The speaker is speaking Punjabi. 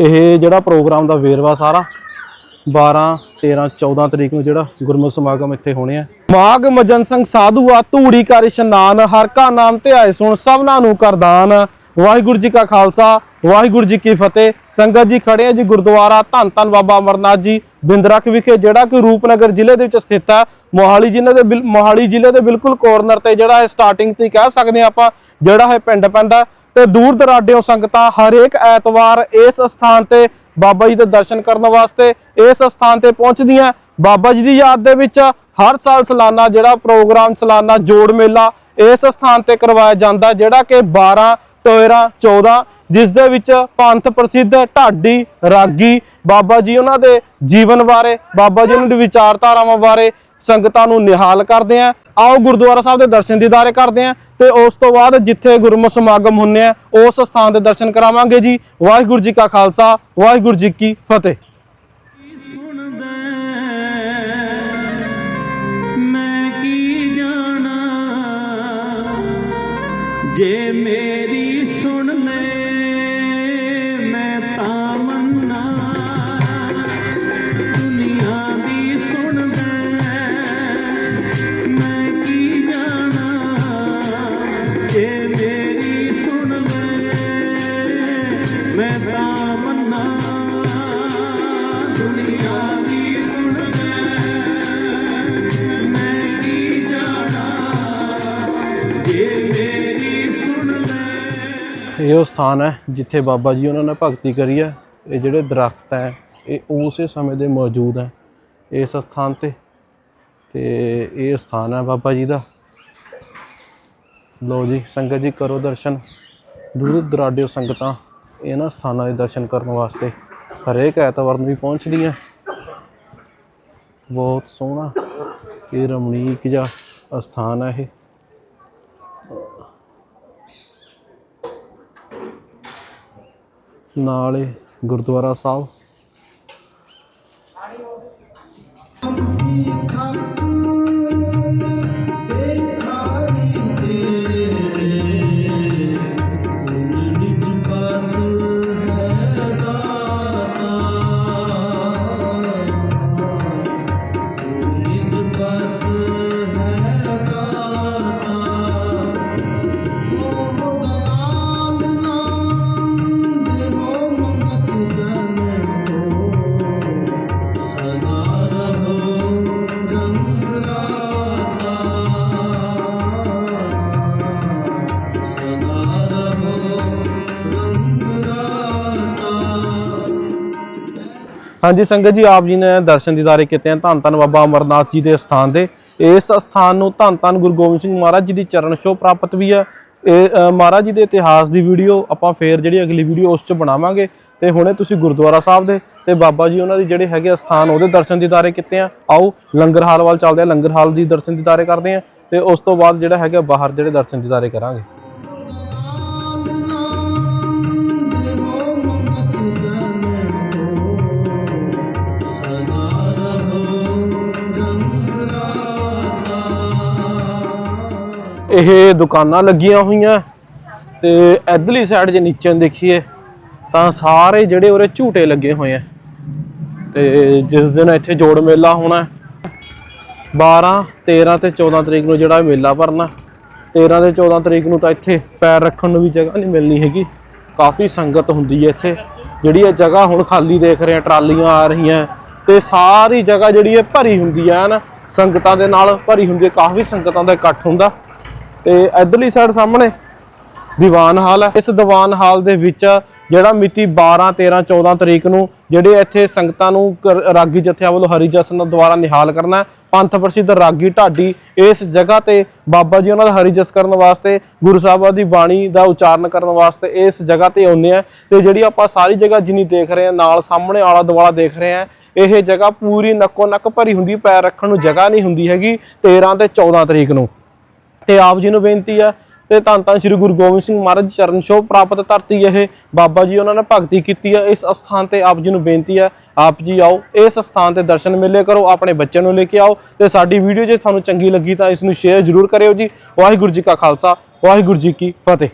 ਇਹ ਜਿਹੜਾ ਪ੍ਰੋਗਰਾਮ ਦਾ ਵੇਰਵਾ ਸਾਰਾ 12 13 14 ਤਰੀਕ ਨੂੰ ਜਿਹੜਾ ਗੁਰਮਤਿ ਸਮਾਗਮ ਇੱਥੇ ਹੋਣੇ ਆ। ਮਾਗ ਮਜਨ ਸਿੰਘ ਸਾਧੂ ਆ, ਧੂੜੀ ਕਰ ਇਸ਼ਨਾਨ, ਹਰ ਕਾ ਨਾਮ ਧਿਆਏ ਸੁਣ, ਸਭਨਾਂ ਨੂੰ ਕਰਦਾਨ ਵਾਹਿਗੁਰੂ ਜੀ ਕਾ ਖਾਲਸਾ, ਵਾਹਿਗੁਰੂ ਜੀ ਕੀ ਫਤਿਹ। ਸੰਗਤ ਜੀ ਖੜੇ ਆ ਜੀ ਗੁਰਦੁਆਰਾ ਧੰਨ ਧੰਨ ਬਾਬਾ ਅਮਰਨਾਥ ਜੀ ਬਿੰਦਰਖ ਵਿਖੇ, ਜਿਹੜਾ ਕਿ ਰੂਪਨਗਰ ਜ਼ਿਲ੍ਹੇ ਦੇ ਵਿੱਚ ਸਥਿਤ ਹੈ ਮੋਹਾਲੀ ਜ਼ਿਲ੍ਹੇ ਦੇ ਬਿਲ- ਮੋਹਾਲੀ ਜ਼ਿਲ੍ਹੇ ਦੇ ਬਿਲਕੁਲ ਕੋਰਨਰ ਤੇ ਜਿਹੜਾ ਹੈ ਸਟਾਰਟਿੰਗ ਤੇ ਕਹਿ ਸਕਦੇ ਹਾਂ ਆਪਾਂ, ਜਿਹੜਾ ਹੈ ਪਿੰਡ ਪੈਂਦਾ। ਤੇ ਦੂਰ ਦਰਾਡਿਓਂ ਸੰਗਤਾਂ ਹਰੇਕ ਐਤਵਾਰ ਇਸ ਸਥਾਨ ਤੇ ਬਾਬਾ ਜੀ ਦੇ ਦਰਸ਼ਨ ਕਰਨ ਵਾਸਤੇ ਇਸ ਸਥਾਨ ਤੇ ਪਹੁੰਚਦੀਆਂ। ਬਾਬਾ ਜੀ ਦੀ ਯਾਦ ਦੇ ਵਿੱਚ ਹਰ ਸਾਲ ਸਾਲਾਨਾ ਜਿਹੜਾ ਪ੍ਰੋਗਰਾਮ ਸਾਲਾਨਾ ਜੋੜ ਮੇਲਾ ਇਸ ਸਥਾਨ ਤੇ ਕਰਵਾਇਆ ਜਾਂਦਾ, ਜਿਹੜਾ ਕਿ 12 13 14 ਜਿਸ ਦੇ ਵਿੱਚ ਪੰਥ ਪ੍ਰਸਿੱਧ ਢਾਡੀ, ਰਾਗੀ ਬਾਬਾ ਜੀ ਉਹਨਾਂ ਦੇ ਜੀਵਨ ਬਾਰੇ, ਬਾਬਾ ਜੀ ਉਹਨਾਂ ਦੀ ਵਿਚਾਰਧਾਰਾਵਾਂ ਬਾਰੇ ਸੰਗਤਾਂ ਨੂੰ ਨਿਹਾਲ ਕਰਦੇ ਆ। ਆਓ ਗੁਰਦੁਆਰਾ ਸਾਹਿਬ ਦੇ ਦਰਸ਼ਨ ਦੀਦਾਰੇ ਕਰਦੇ ਆ ਤੇ ਉਸ ਤੋਂ ਬਾਅਦ ਜਿੱਥੇ ਗੁਰਮਤਿ ਸਮਾਗਮ ਹੁੰਨੇ ਆ, ਉਸ ਸਥਾਨ ਦੇ ਦਰਸ਼ਨ ਕਰਾਵਾਂਗੇ ਜੀ। ਵਾਹਿਗੁਰੂ ਜੀ ਕਾ ਖਾਲਸਾ, ਵਾਹਿਗੁਰੂ ਜੀ ਕੀ ਫਤਿਹ। ਜੇ ਮੇਰੀ ਇਹ ਉਹ ਸਥਾਨ ਹੈ ਜਿੱਥੇ ਬਾਬਾ ਜੀ ਉਹਨਾਂ ਨੇ ਭਗਤੀ ਕਰੀ ਹੈ। ਇਹ ਜਿਹੜੇ ਦਰਖਤ ਹੈ, ਇਹ ਉਸੇ ਸਮੇਂ ਦੇ ਮੌਜੂਦ ਹੈ, ਇਸ ਸਥਾਨ ਤੇ। ਤੇ ਇਹ ਸਥਾਨ ਹੈ ਬਾਬਾ ਜੀ ਦਾ। ਲੋ ਜੀ, ਸੰਗਤ ਜੀ ਕਰੋ ਦਰਸ਼ਨ। ਦੂਰ ਦਰਾਡਿਓ ਸੰਗਤਾਂ ਇਹਨਾਂ ਸਥਾਨਾਂ ਦੇ ਦਰਸ਼ਨ ਕਰਨ ਵਾਸਤੇ। ਹਰੇਕ ਐਤਵਾਰ ਨੂੰ ਵੀ ਪਹੁੰਚਦੀਆਂ। ਬਹੁਤ ਸੋਹਣਾ ਇਹ ਰਮਣੀਕ ਜਿਹਾ ਅਸਥਾਨ ਹੈ ਇਹ। ਨਾਲ ਗੁਰਦੁਆਰਾ ਸਾਹਿਬ। ਨਿਜ ਹਾਂਜੀ ਸੰਗਤ ਜੀ, ਆਪ ਜੀ ਨੇ ਦਰਸ਼ਨ ਦੀਦਾਰੇ ਕੀਤੇ ਹਨ। ਧੰਨ ਧੰਨ ਬਾਬਾ ਅਮਰਨਾਥ ਜੀ ਦੇ ਸਥਾਨ ਦੇ ਇਸ ਸਥਾਨ ਨੂੰ ਧੰਨ ਧੰਨ ਗੁਰੂ ਗੋਬਿੰਦ ਸਿੰਘ ਮਹਾਰਾਜ ਜੀ ਦੀ ਚਰਨ ਛੋਹ ਪ੍ਰਾਪਤ ਵੀ ਹੈ। ਇਹ ਮਹਾਰਾਜ ਜੀ ਦੇ ਇਤਿਹਾਸ ਦੀ ਵੀਡੀਓ ਆਪਾਂ ਫੇਰ ਜਿਹੜੀ ਅਗਲੀ ਵੀਡੀਓ ਉਸ 'ਚ ਬਣਾਵਾਂਗੇ। ਤੇ ਹੁਣੇ ਤੁਸੀਂ ਗੁਰਦੁਆਰਾ ਸਾਹਿਬ ਦੇ ਤੇ ਬਾਬਾ ਜੀ ਉਹਨਾਂ ਦੇ ਜਿਹੜੇ ਹੈਗੇ ਆ ਸਥਾਨ, ਉਹਦੇ ਦਰਸ਼ਨ ਦੀਦਾਰੇ ਕੀਤੇ ਆ। ਆਓ, ਲੰਗਰ ਹਾਲ ਵੱਲ ਚੱਲਦੇ ਆ। ਲੰਗਰ ਹਾਲ ਦੀ ਦਰਸ਼ਨ ਦੀਦਾਰੇ ਕਰਦੇ ਆ। ਤੇ ਉਸ ਤੋਂ ਬਾਅਦ ਜਿਹੜਾ ਹੈਗਾ ਬਾਹਰ ਜਿਹੜੇ ਦਰਸ਼ਨ ਦੀਦਾਰੇ ਕਰਾਂਗੇ। ਇਹ ਦੁਕਾਨਾਂ ਲੱਗੀਆਂ ਹੋਈਆਂ ਤੇ ਇਧਰਲੀ ਸਾਈਡ ਜੇ ਨੀਚੇ ਦੇਖੀਏ ਤਾਂ ਸਾਰੇ ਜਿਹੜੇ ਉਰੇ ਝੂਟੇ ਲੱਗੇ ਹੋਏ ਆ ਤੇ ਜਿਸ ਦਿਨ ਇੱਥੇ ਜੋੜ ਮੇਲਾ ਹੋਣਾ 12 13 ਤੇ 14 ਤਰੀਕ ਨੂੰ ਜਿਹੜਾ ਮੇਲਾ ਭਰਨਾ 13 ਤੇ 14 ਤਰੀਕ ਨੂੰ ਤਾਂ ਇੱਥੇ ਪੈਰ ਰੱਖਣ ਨੂੰ ਵੀ ਜਗ੍ਹਾ ਨਹੀਂ ਮਿਲਣੀ ਹੈਗੀ, ਕਾਫੀ ਸੰਗਤ ਹੁੰਦੀ ਹੈ ਇੱਥੇ, ਜਿਹੜੀ ਇਹ ਜਗ੍ਹਾ ਹੁਣ ਖਾਲੀ ਦੇਖ ਰਹੇ ਆ, ਟਰਾਲੀਆਂ ਆ ਰਹੀਆਂ, ਤੇ ਸਾਰੀ ਜਗ੍ਹਾ ਜਿਹੜੀ ਹੈ ਭਰੀ ਹੁੰਦੀ ਹੈ ਨਾ ਸੰਗਤਾਂ ਦੇ ਨਾਲ ਭਰੀ ਹੁੰਦੀ ਹੈ ਕਾਫੀ ਸੰਗਤਾਂ ਦਾ ਇਕੱਠ ਹੁੰਦਾ। ਤੇ ਇਧਰਲੀ ਸਾਈਡ ਸਾਹਮਣੇ ਦੀਵਾਨ ਹਾਲ ਹੈ। ਇਸ ਦੀਵਾਨ ਹਾਲ ਦੇ ਵਿੱਚ ਜਿਹੜਾ ਮਿਤੀ 12 13 14 ਤਰੀਕ ਨੂੰ ਜਿਹੜੇ ਇੱਥੇ ਸੰਗਤਾਂ ਨੂੰ ਕਰ- ਰਾਗੀ ਜਥਿਆਂ ਵੱਲੋਂ ਹਰੀ ਜਸ਼ਨ ਦਾ ਦੁਆਰਾ ਨਿਹਾਲ ਕਰਨਾ ਪੰਥ ਪ੍ਰਸਿੱਧ ਰਾਗੀ ਢਾਡੀ, ਇਸ ਜਗ੍ਹਾ ਤੇ ਬਾਬਾ ਜੀ ਉਹਨਾਂ ਦਾ ਹਰੀ ਜਸ ਕਰਨ ਵਾਸਤੇ, ਗੁਰੂ ਸਾਹਿਬਾਂ ਦੀ ਬਾਣੀ ਦਾ ਉਚਾਰਨ ਕਰਨ ਵਾਸਤੇ ਇਸ ਜਗ੍ਹਾ ਤੇ ਆਉਂਦੇ ਆ ਤੇ ਜਿਹੜੀ ਆਪਾਂ ਸਾਰੀ ਜਗ੍ਹਾ ਜਿੰਨੀ ਦੇਖ ਰਹੇ ਆ, ਨਾਲ ਸਾਹਮਣੇ ਆਲਾ ਦੁਆਲਾ ਦੇਖ ਰਹੇ ਆ, ਇਹ ਜਗ੍ਹਾ ਪੂਰੀ ਨੱਕੋ ਨੱਕ ਭਰੀ ਹੁੰਦੀ, ਪੈਰ ਰੱਖਣ ਨੂੰ ਜਗ੍ਹਾ ਨਹੀਂ ਹੁੰਦੀ ਹੈਗੀ 13 ਤੇ 14 ਤਰੀਕ ਨੂੰ। ਤੇ ਆਪ ਜੀ ਨੂੰ ਬੇਨਤੀ ਹੈ ਤੇ ਧੰਨ ਧੰਨ ਸ੍ਰੀ ਗੁਰੂ ਗੋਬਿੰਦ ਸਿੰਘ ਮਹਾਰਾਜ ਚਰਨ ਛੋਹ ਪ੍ਰਾਪਤ ਧਰਤੀ ਇਹ ਬਾਬਾ ਜੀ ਉਹਨਾਂ ਨੇ ਭਗਤੀ ਕੀਤੀ ਹੈ ਇਸ ਅਸਥਾਨ ਤੇ ਆਪ ਜੀ ਨੂੰ ਬੇਨਤੀ ਹੈ ਆਪ ਜੀ ਆਓ, ਇਸ ਸਥਾਨ ਤੇ ਦਰਸ਼ਨ ਮੇਲੇ ਕਰੋ, ਆਪਣੇ ਬੱਚਿਆਂ ਨੂੰ ਲੈ ਕੇ ਆਓ ਤੇ ਸਾਡੀ ਵੀਡੀਓ ਜੇ ਤੁਹਾਨੂੰ ਚੰਗੀ ਲੱਗੀ ਤਾਂ ਇਸ ਨੂੰ ਸ਼ੇਅਰ ਜ਼ਰੂਰ ਕਰਿਓ ਜੀ। ਵਾਹਿਗੁਰੂ ਜੀ ਕਾ ਖਾਲਸਾ, ਵਾਹਿਗੁਰੂ ਜੀ ਕੀ ਫਤਿਹ।